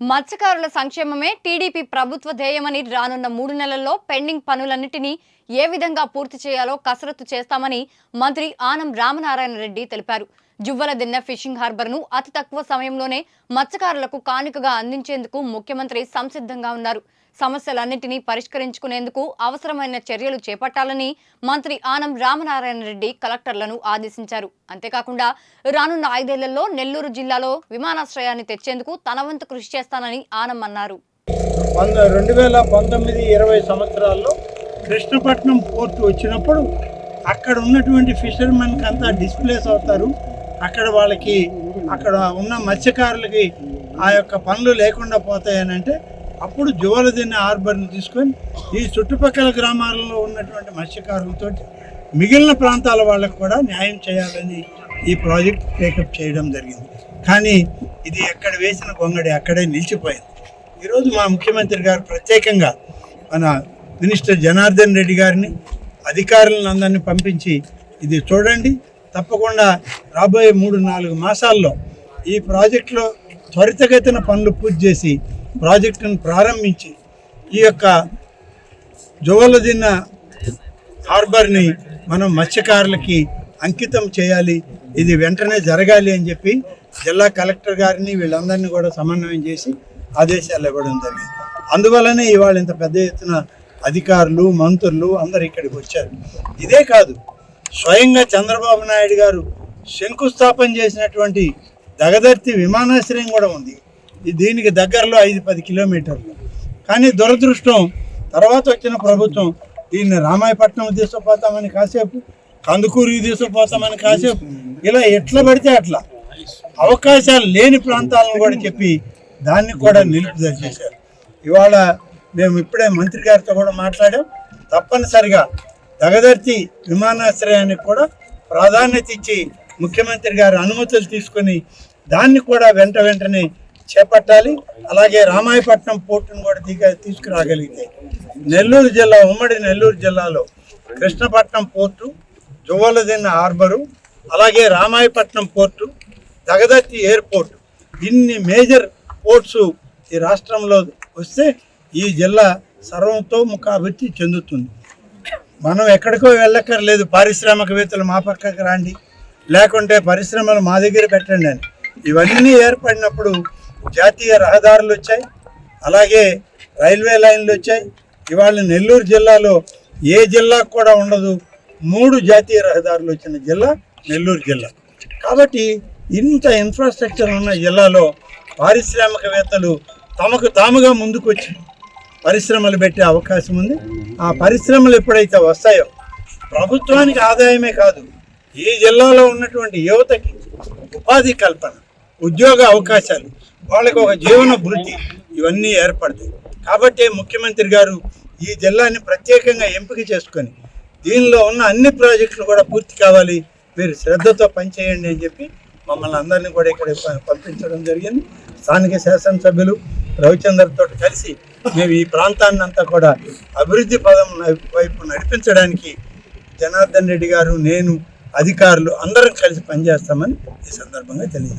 మత్స్యకారుల సంక్షేమమే టీడీపీ ప్రభుత్వ ధ్యేయమని రానున్న మూడు నెలల్లో పెండింగ్ పనులన్నింటినీ ఏ విధంగా పూర్తి చేయాలో కసరత్తు చేస్తామని మంత్రి ఆనం రామనారాయణ రెడ్డి తెలిపారు. జువ్వల దిన్న ఫిషింగ్ హార్బర్ను అతి తక్కువ సమయంలోనే మత్స్యకారులకు కానుకగా అందించేందుకు ముఖ్యమంత్రి సంసిద్ధంగా ఉన్నారు. సమస్యలన్నింటినీ పరిష్కరించుకునేందుకు అవసరమైన చర్యలు చేపట్టాలని మంత్రి ఆనం రామనారాయణ రెడ్డి కలెక్టర్లను ఆదేశించారు. అంతేకాకుండా రానున్న ఐదేళ్ళలో నెల్లూరు జిల్లాలో విమానాశ్రయాన్ని తెచ్చేందుకు తన వంతు కృషి చేస్తానని ఆనం అన్నారు. రెండు వేల పంతొమ్మిది ఇరవై సంవత్సరాల్లో కృష్ణపట్నం పోర్టు వచ్చినప్పుడు అక్కడ ఉన్నటువంటి ఫిషర్మెన్కి అంతా డిస్ప్లేస్ అవుతారు. అక్కడ వాళ్ళకి అక్కడ ఉన్న మత్స్యకారులకి ఆ యొక్క పనులు లేకుండా పోతాయని అంటే అప్పుడు జువలదిన్న హార్బర్ని తీసుకొని ఈ చుట్టుపక్కల గ్రామాలలో ఉన్నటువంటి మత్స్యకారులతో మిగిలిన ప్రాంతాల వాళ్ళకు కూడా న్యాయం చేయాలని ఈ ప్రాజెక్ట్ టేకప్ చేయడం జరిగింది. కానీ ఇది ఎక్కడ వేసిన గొంగడి అక్కడే నిలిచిపోయింది. ఈరోజు మా ముఖ్యమంత్రి గారు ప్రత్యేకంగా మన మినిస్టర్ జనార్దన్ రెడ్డి గారిని అధికారులను అందరినీ పంపించి ఇది చూడండి. తప్పకుండా రాబోయే మూడు నాలుగు మాసాల్లో ఈ ప్రాజెక్టులో త్వరితగతిన పనులు పూర్తి చేసి ప్రాజెక్టును ప్రారంభించి ఈ యొక్క జువలదిన్న హార్బర్ని మనం మత్స్యకారులకి అంకితం చేయాలి. ఇది వెంటనే జరగాలి అని చెప్పి జిల్లా కలెక్టర్ గారిని వీళ్ళందరినీ కూడా సమన్వయం చేసి ఆదేశాలు ఇవ్వడం జరిగింది. అందువలనే ఇవాళ ఇంత పెద్ద ఎత్తున అధికారులు మంత్రులు అందరు ఇక్కడికి వచ్చారు. ఇదే కాదు స్వయంగా చంద్రబాబు నాయుడు గారు శంకుస్థాపన చేసినటువంటి దగదర్తి విమానాశ్రయం కూడా ఉంది. దీనికి దగ్గరలో ఐదు పది కిలోమీటర్లు. కానీ దురదృష్టం తర్వాత వచ్చిన ప్రభుత్వం దీన్ని రామాయపట్నం తీసుకుపోతామని కాసేపు కందుకూరికి తీసుకుపోతామని కాసేపు ఇలా ఎట్లా పడితే అట్లా. అవకాశాలు లేని ప్రాంతాలను కూడా చెప్పి దాన్ని కూడా నిలుపుదల చేశారు. ఇవాళ మేము ఇప్పుడే మంత్రి గారితో కూడా మాట్లాడాం. తప్పనిసరిగా దగదర్తి విమానాశ్రయానికి కూడా ప్రాధాన్యత ఇచ్చి ముఖ్యమంత్రి గారి అనుమతులు తీసుకొని దాన్ని కూడా వెంట వెంటనే చేపట్టాలి. అలాగే రామాయపట్నం పోర్టును కూడా దిగ తీసుకురాగలిగితే నెల్లూరు జిల్లా ఉమ్మడి నెల్లూరు జిల్లాలో కృష్ణపట్నం పోర్టు జువ్వలదిన్న హార్బరు అలాగే రామాయపట్నం పోర్టు దగదత్తి ఎయిర్పోర్ట్ ఇన్ని మేజర్ పోర్ట్స్ ఈ రాష్ట్రంలో వస్తే ఈ జిల్లా సర్వంతో ముఖాభివృద్ధి చెందుతుంది. మనం ఎక్కడికో వెళ్ళక్కర్లేదు. పారిశ్రామికవేత్తలు మా పక్కకి రండి. లేకుంటే పరిశ్రమలు మా దగ్గర పెట్టండి అని. ఇవన్నీ ఏర్పడినప్పుడు జాతీయ రహదారులు వచ్చాయి. అలాగే రైల్వే లైన్లు వచ్చాయి. ఇవాళ నెల్లూరు జిల్లాలో ఏ జిల్లాకు కూడా ఉండదు. మూడు జాతీయ రహదారులు వచ్చిన జిల్లా నెల్లూరు జిల్లా. కాబట్టి ఇంత ఇన్ఫ్రాస్ట్రక్చర్ ఉన్న జిల్లాలో పారిశ్రామికవేత్తలు తమకు తాముగా ముందుకొచ్చి పరిశ్రమలు పెట్టే అవకాశం ఉంది. ఆ పరిశ్రమలు ఎప్పుడైతే వస్తాయో ప్రభుత్వానికి ఆదాయమే కాదు ఈ జిల్లాలో ఉన్నటువంటి యువతకి ఉపాధి కల్పన ఉద్యోగ అవకాశాలు వాళ్ళకి ఒక జీవన భృతి. ఇవన్నీ ఏర్పడతాయి. కాబట్టి ముఖ్యమంత్రి గారు ఈ జిల్లాని ప్రత్యేకంగా ఎంపిక చేసుకొని దీనిలో ఉన్న అన్ని ప్రాజెక్టులు కూడా పూర్తి కావాలి. మీరు శ్రద్ధతో పనిచేయండి అని చెప్పి మమ్మల్ని అందరినీ కూడా ఇక్కడ పంపించడం జరిగింది. స్థానిక శాసనసభ్యులు రవిచందర్ తోటి కలిసి మేము ఈ ప్రాంతాన్ని అంతా కూడా అభివృద్ధి పదం వైపు నడిపించడానికి జనార్దన్ రెడ్డి గారు నేను అధికారులు అందరం కలిసి పనిచేస్తామని ఈ సందర్భంగా తెలియజేస్తాను